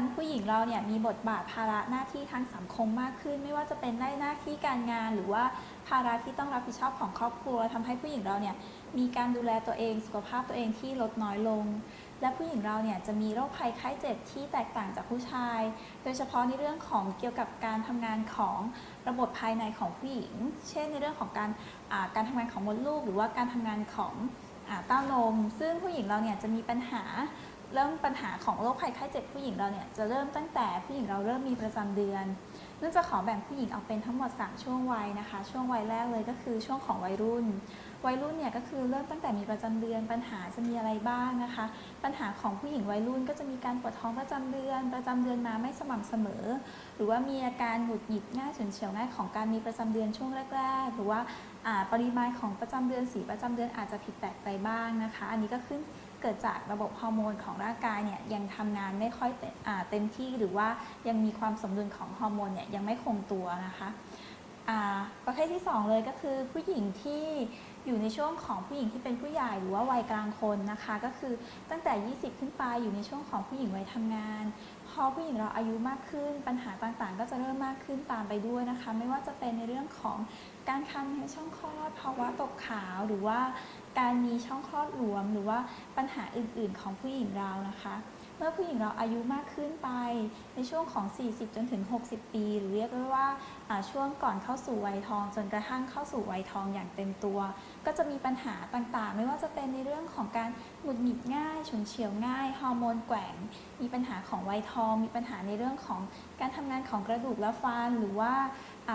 บันผู้หญิงเราเนี่ยมีบทบาทภาระหน้าที่ทางสังคมมากขึ้น ไม่ว่าจะเป็นได้หน้าที่การงาน หรือว่าภาระที่ต้องรับผิดชอบของครอบครัวทำให้ผู้หญิงเราเนี่ยมีการดูแลตัวเองสุขภาพตัวเองที่ลดน้อยลง และผู้หญิงเราเนี่ยจะมีโรคภัยไข้เจ็บที่แตกต่างจากผู้ชาย โดยเฉพาะในเรื่องของเกี่ยวกับการทำงานของระบบภายในของผู้หญิง เช่นในเรื่องของการการทำงานของมดลูก หรือว่าการทำงานของอเต้านม ซึ่งผู้หญิงเราเนี่ยจะมีปัญหา เริ่มปัญหาของโรคภัยไข้เจ็บผู้หญิงเราเนี่ยจะเริ่มตั้งแต่ผู้หญิงเราเริ่มมีประจำเดือนเนื่องจะขอแบ่งผู้หญิงออกเป็นทั้งหมด 3 ช่วงวัยนะคะ ช่วงวัยแรกเลยก็คือช่วงของวัยรุ่น วัยรุ่นเนี่ยก็คือเริ่มตั้งแต่มีประจำเดือนปัญหาจะมีอะไรบ้างนะคะ ปัญหาของผู้หญิงวัยรุ่นก็จะมีการปวดท้องประจำเดือน ประจำเดือนมาไม่สม่ำเสมอ หรือว่ามีอาการหงุดหงิดง่ายฉุนเฉียวง่ายของการมีประจำเดือนช่วงแรก ๆ หรือว่าอ่าปริมาณของประจำเดือนสีประจำเดือนอาจจะผิดแปลกไปบ้างนะคะ อันนี้ก็ขึ้น เกิดจากระบบฮอร์โมนของร่างกายเนี่ยยังทำงานไม่ค่อยเต็มที่หรือว่ายังมีความสมดุลของฮอร์โมนเนี่ยยังไม่คงตัวนะคะ ประเภทที่ 2 เลยก็คือผู้หญิงที่อยู่ในช่วงของผู้หญิงที่เป็นผู้ใหญ่หรือว่าวัยกลางคนนะคะ ก็คือตั้งแต่ 20 ขึ้นไปอยู่ในช่วงของผู้หญิงวัยทำงาน พอผู้หญิงเราอายุมากขึ้นปัญหาต่างๆ ก็จะเริ่มมากขึ้นตามไปด้วยนะคะ ไม่ว่าจะเป็นในเรื่องของการคันในช่องคลอดภาวะตกขาวหรือว่าการมีช่องคลอดหลวม หรือว่าปัญหาอื่นๆ ของผู้หญิงเรานะคะ เมื่อผู้หญิงเราอายุมากขึ้นไปในช่วงของ 40 จนถึง 60 ปี หรือเรียกได้ว่าช่วงก่อนเข้าสู่วัยทอง จนกระทั่งเข้าสู่วัยทองอย่างเต็มตัว ก็จะมีปัญหาต่างๆ ไม่ว่าจะเป็นในเรื่องของการหงุดหงิดง่ายฉุนเฉียวง่ายฮอร์โมนแกว่ง มีปัญหาของวัยทอง มีปัญหาในเรื่องของการทำงานของกระดูกและฟันหรือว่า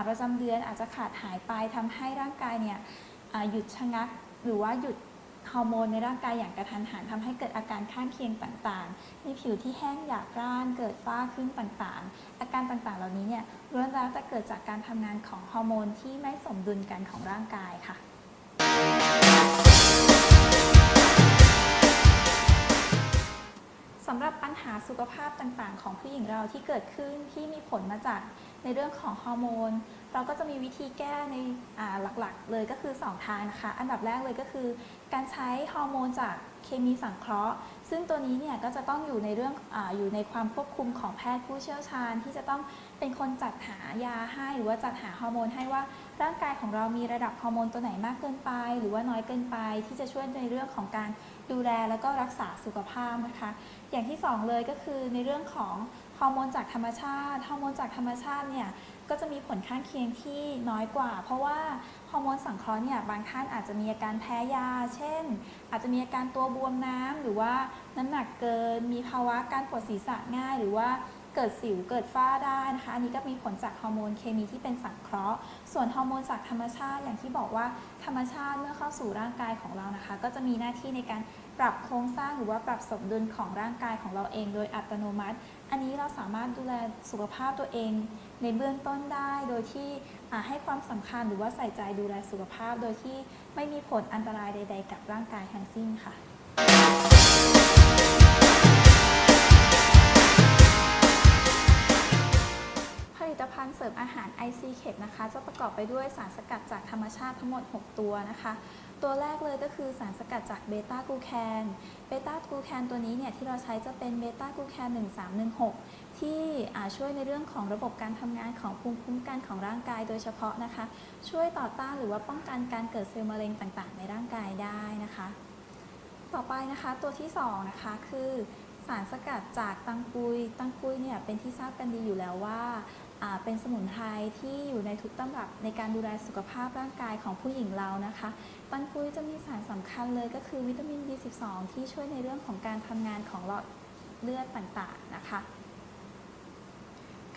ประจำเดือนอาจจะขาดหายไปทำให้ร่างกายเนี่ยหยุดชะงักหรือว่าหยุด ฮอร์โมนในร่างกายอย่างกระทันหันทำให้เกิดอาการข้างเคียงต่างๆ มีผิวที่แห้งหยาบกร้าน เกิดฝ้าขึ้นต่างๆ อาการต่างๆ เหล่านี้เนี่ยล้วนแล้วแต่เกิดจากการทำงานของฮอร์โมนที่ไม่สมดุลกันของร่างกายค่ะำหรับปัญหาสุขภาพต่างๆ ของผู้หญิงเราที่เกิดขึ้นที่มีผลมาจากในเรื่องของฮอร์โมน เราก็จะมีวิธีแก้ในหลักๆ เลยก็คือ 2 ทางนะคะ อันดับแรกเลยก็คือ การใช้ฮอร์โมนจาก เคมีสังเคราะห์ ซึ่งตัวนี้เนี่ยก็จะต้องอยู่ในเรื่องออยู่ในความควบคุมของแพทย์ผู้เชี่ยวชาญ ที่จะต้องเป็นคนจัดหายาให้ หรือว่าจัดหาฮอร์โมนให้ว่าร่างกายของเรามีระดับฮอร์โมนตัวไหนมากเกินไป หรือว่าน้อยเกินไป ที่จะช่วยในเรื่องของการดูแลแล้วก็รักษาสุขภาพนะคะ อย่างที่สองเลยก็คือในเรื่องของ ฮอร์โมนจากธรรมชาติฮอร์โมนจากธรรมชาติเนี่ยก็จะมีผลข้างเคียงที่น้อยกว่า เพราะว่าฮอร์โมนสังเคราะห์เนี่ยบางท่านอาจจะมีอาการแพ้ยา เช่น อาจจะมีอาการตัวบวมน้ำหรือว่าน้ำหนักเกิน มีภาวะการปวดศีรษะง่าย หรือว่าเกิดสิวเกิดฝ้าได้นะคะอันนี้ก็มีผลจากฮอร์โมนเคมีที่เป็นสังเคราะห์ ส่วนฮอร์โมนจากธรรมชาติอย่างที่บอกว่าธรรมชาติเมื่อเข้าสู่ร่างกายของเรานะคะ ก็จะมีหน้าที่ในการ ปรับโครงสร้างหรือว่าปรับสมดุลของร่างกายของเราเองโดยอัตโนมัติ อันนี้เราสามารถดูแลสุขภาพตัวเอง ในเบื้องต้นได้โดยที่ให้ความสำคัญหรือว่าใส่ใจดูแลสุขภาพ โดยที่ไม่มีผลอันตรายใด ๆ กับร่างกายทั้งสิ้นค่ะผลิตภัณฑ์เสริมอาหาร IC c a p นะคะ จะประกอบไปด้วยสารสกัดจากธรรมชาติทั้งหมด 6 ตัวนะคะ ตัวแรกเลยก็คือสารสกัดจากเบต้ากลูแคนเบต้ากลูแคนตัวนี้เนี่ยที่เราใช้จะเป็นเบต้ากลูแคน1316 ที่อ่ช่วยในเรื่องของระบบการทำงานของภูมิคุ้มกันของร่างกายโดยเฉพาะนะคะ ช่วยต่อต้านหรือว่าป้องกันการเกิดเซลล์มะเร็งต่างๆ ในร่างกายได้นะคะ ต่อไปนะคะตัวที่สองนะคะคือ สารสกัดจากตังกุย ตังกุยเนี่ยเป็นที่ทราบกันดีอยู่แล้วว่าเป็นสมุนไพรที่อยู่ในทุกตำรับในการดูแลสุขภาพร่างกายของผู้หญิงเรานะคะ ตังกุยจะมีสารสำคัญเลยก็คือวิตามิน B12 ที่ช่วยในเรื่องของการทำงานของหลอดเลือดต่างๆนะคะ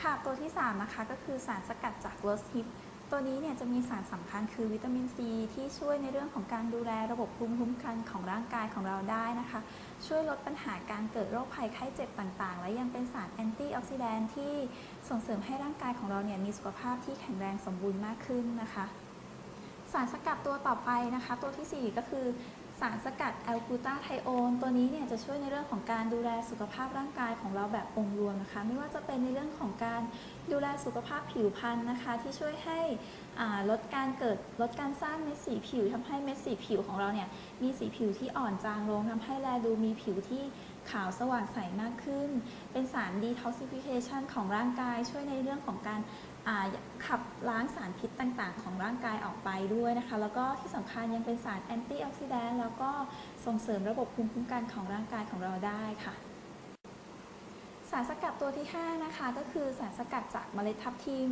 ค่ะตัวที่ 3 นะคะก็คือสารสกัดจากโรสฮิป ตัวนี้เนี่ยจะมีสารสำคัญคือวิตามินซีที่ช่วยในเรื่องของการดูแลระบบภูมิคุ้มกันของร่างกายของเราได้นะคะ ช่วยลดปัญหาการเกิดโรคภัยไข้เจ็บต่างๆ และยังเป็นสารแอนตี้ออกซิแดนท์ที่ส่งเสริมให้ร่างกายของเราเนี่ยมีสุขภาพที่แข็งแรงสมบูรณ์มากขึ้นนะคะ สารสกัดตัวต่อไปนะคะ ตัวทีสี่4 ก็คือ สารสกัดแอลกูตาไทโอนตัวนี้เนี่ยจะช่วยในเรื่องของการดูแลสุขภาพร่างกายของเราแบบองค์รวมนะคะ ไม่ว่าจะเป็นในเรื่องของการดูแลสุขภาพผิวพรรณนะคะ ที่ช่วยให้ลดการเกิดลดการสร้างเม็ดสีผิวทำให้เม็ดสีผิวของเราเนี่ยมีสีผิวที่อ่อนจางลงทำให้แลดูมีผิวที่ ขาวสว่างใสมากขึ้น เป็นสาร detoxification ของร่างกายช่วยในเรื่องของการขับล้างสารพิษต่างๆ ของร่างกายออกไปด้วยนะคะ แล้วก็ที่สำคัญยังเป็นสารแอนตี้ออกซิแดนต์แล้วก็ส่งเสริมระบบภูมิคุ้มกันของร่างกายของเราได้ค่ะ สารสกัดตัวที่ 5 นะคะ ก็คือสารสกัดจากเมล็ดทับทิม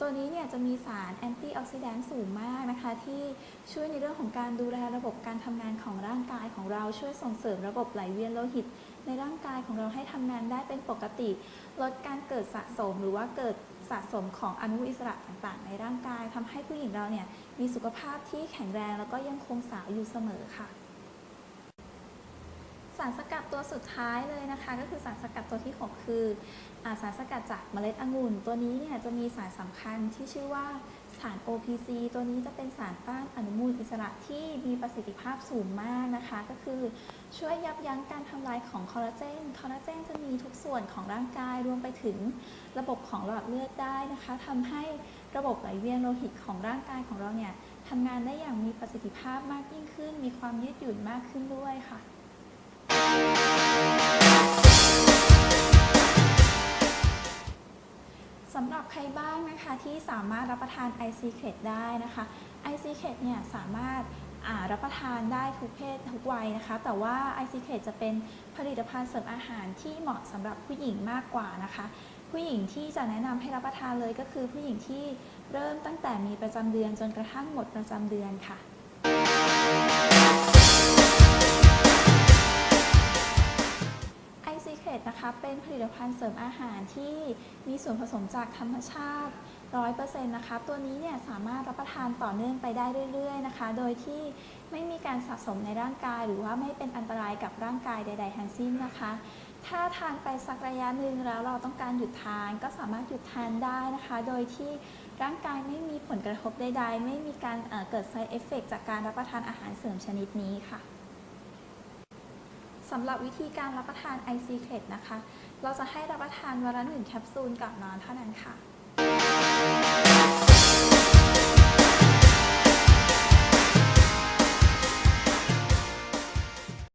ตัวนี้เนี่ยจะมีสารแอนตี้ออกซิแดนต์สูงมากนะคะ ที่ช่วยในเรื่องของการดูแลระบบการทำงานของร่างกายของเราช่วยส่งเสริมระบบไหลเวียนโลหิต ในร่างกายของเราให้ทำงานได้เป็นปกติ ลดการเกิดสะสมหรือว่าเกิดสะสมของอนุมูลอิสระต่างๆ ในร่างกายทำให้ผู้หญิงเราเนี่ยมีสุขภาพที่แข็งแรงแล้วก็ยังคงสาวอยู่เสมอค่ะ สารสกัดตัวสุดท้ายเลยนะคะ ก็คือสารสกัดตัวที่ 6 คืออาสารสกัดจากเมล็ดองุ่น ตัวนี้เนี่ยจะมีสารสำคัญที่ชื่อว่าสาร OPC ตัวนี้จะเป็นสารต้านอนุมูลอิสระที่มีประสิทธิภาพสูงมากนะคะ ก็คือช่วยยับยั้งการทำลายของคอลลาเจน คอลลาเจนจะมีทุกส่วนของร่างกายรวมไปถึงระบบของหลอดเลือดได้นะคะทำให้ระบบไหลเวียนโลหิตของร่างกายของเราเนี่ยทำงานได้อย่างมีประสิทธิภาพมากยิ่งขึ้น มีความยืดหยุ่นมากขึ้นด้วยค่ะ สำหรับใครบ้างนะคะที่สามารถรับประทาน i c c r e t ได้นะคะ i c c r e t เนี่ยสามารถรับประทานได้ทุกเพศทุกวัยนะคะ แต่ว่า i c c r e t จะเป็นผลิตภัณฑ์เสริมอาหารที่เหมาะสำหรับผู้หญิงมากกว่านะคะ ผู้หญิงที่จะแนะนำให้รับประทานเลยก็คือผู้หญิงที่เริ่มตั้งแต่มีประจำเดือนจนกระทั่งหมดประจำเดือนค่ะ เคดนะเป็นผลิตภัณฑ์เสริมอาหารที่มีส่วนผสมจากธรรมชาติ 100%นะคะ ตัวนี้เนี่ยสามารถรับประทานต่อเนื่องไปได้เรื่อยๆนะคะ โดยที่ไม่มีการสะสมในร่างกาย หรือว่าไม่เป็นอันตรายกับร่างกายใด ๆ ทั้งสิ้นนะคะ ถ้าทานไปสักระยะหนึ่งแล้วเราต้องการหยุดทานก็สามารถหยุดทานได้นะคะ โดยที่ร่างกายไม่มีผลกระทบใด ๆ ไม่มีการเอ่อเกิด side effect จากการรับประทานอาหารเสริมชนิดนี้ค่ะ สำหรับวิธีการรับประทาน i c c r e t นะคะ เราจะให้รับประทานวันละหนึ่งแคปซูลก่อนนอนเท่านั้นค่ะ